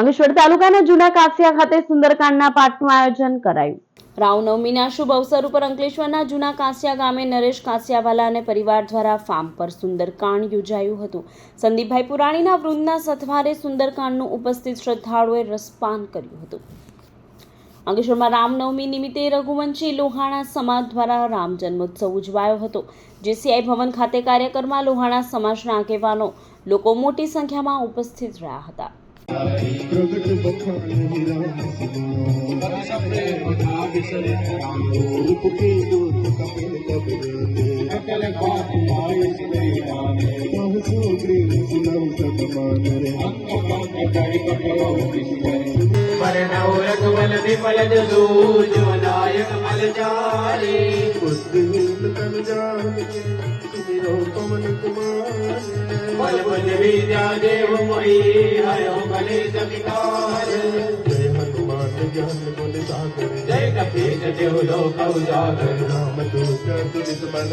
અંગેશ્વર તાલુકાના જૂના કાસિયા ખાતે સુંદરકાંડના પાઠનું આયોજન કરાયું. રાવનવમીના શુભ અવસર ઉપર અંકલેશ્વરના જૂના કાંસિયા ગામે નરેશ કાંસિયાવાલા અને પરિવાર દ્વારા ફાર્મ પર સુંદરકાંડ યોજાયું હતું. સંદીપભાઈ પુરાણીના વૃંદના સથવારે સુંદરકાંડનું ઉપસ્થિત શ્રદ્ધાળુએ રસપાન કર્યું હતું. અંગેશ્વરમાં રામનવમી નિમિત્તે રઘુવંશી લોહાણા સમાજ દ્વારા રામ જન્મોત્સવ ઉજવાયો હતો. જેસીઆઈ ભવન ખાતે કાર્યક્રમમાં લોહાણા સમાજના આગેવાનો લોકો મોટી સંખ્યામાં ઉપસ્થિત રહ્યા હતા. પ્રગટ બખાન રૂપ કે દૂત કપિલ કબરે પહસો ગ્રીન સુનવ સતમાન રે પરણૌરકમલ મોહી હયો જગતાર જય હનુમાન જ્ઞાન ગુણ સાગર જય કપીશ દેવ લોક ઉજાગર રામ દૂત મન